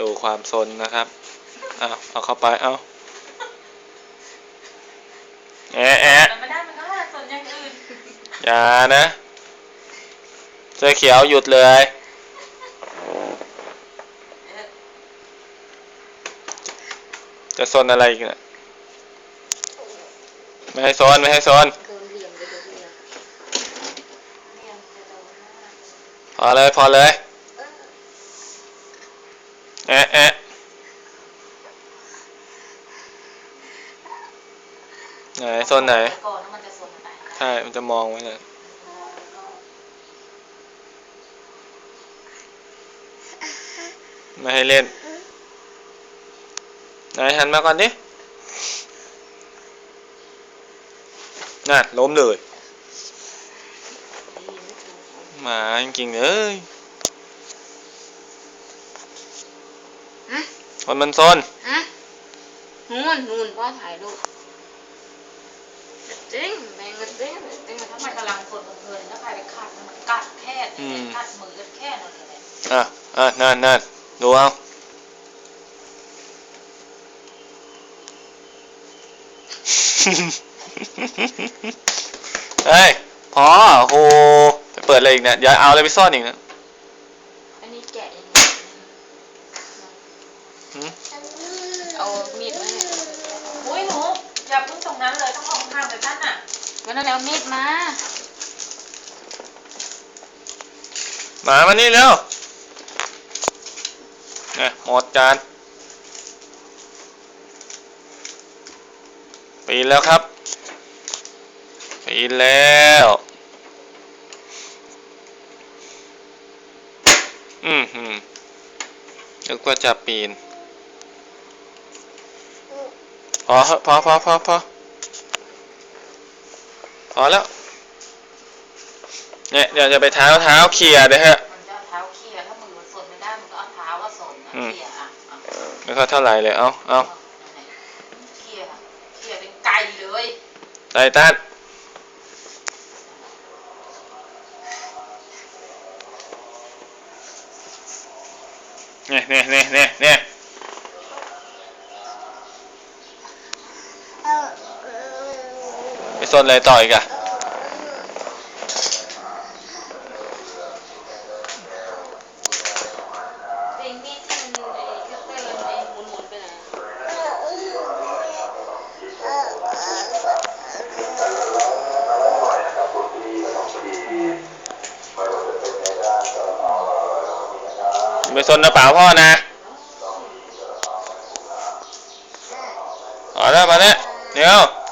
ดูความซนนะครับเอาเอาเข้าไปเอาแอะแอะแต่ไม่ได้มันก็หาส่วนอย่างอื่นอย่านะเสื้อเขียวหยุดเลย เออจะซนอะไรอีกเนี่ยไม่ให้ซนไม่ให้ซนโดนเหลี่ยมเลยโดนเหลี่ยมเนี่ยมันจะโดนหน้า พอเลยพอเลย แอะแอะไหนซนไหนปก่อนแล้วมันจะสนไปใช่มันจะมองไว้เลยไม่ให้เล่นไหนหันมาก่อนดิน่ะล้มเลยหมาจริงๆเลย ฮะ คนมันซนฮะนู่นนู่นพ่อถ่ายรูปจริงแบ่งกันจริงจริงถ้ามันกำลังสนเพลินๆถ้าใครไปขัดมันมันกัดแค่เนี่ยกัดมือกันแค่นั้นเลยอะอะนั่นนั่นดูเอาเฮ้ยพอโอ้โหจะเปิดอะไรอีกเนี่ยอย่าเอาอะไรไปซ่อนอีกนะ อันนี้แกะยังไง หืม เอามีดมาให้อุ้ยหนูอย่าเพิ่งตรงนั้นเลยต้องออกทางแต่ท่านอะก็นั่นแหละเอามีดมา หมามานี่เร็วเนี่ยหมดจานปีนแล้วครับ ปีนแล้ว อืมหืมนึกว่าจะปีน พอเหอะพอพอพอพอพอแล้วเนี่ยเดี๋ยวจะไปเท้าเท้าเขี่ยเด้อฮะมันจะเอาเท้าเขี่ยถ้ามือมันสนไม่ได้มันก็เอาเท้าว่าสนนะอืมเขี่ยอะอะไม่ค่อยเท่าไหร่เลยเอาเอาเขี่ยเขี่ยเป็นไก่เลยไตตันเนี่ยเนี่ยเนี่ยเนี่ยเนี่ยไป ซนอะไรต่ออีกอะเองมีดที่มันไอ้เครื่องเต้นไอ้หมุนๆไปไหนไปซนกระเป๋าพ่อนะเอาแล้วมาเนี่ยเดี๋ยว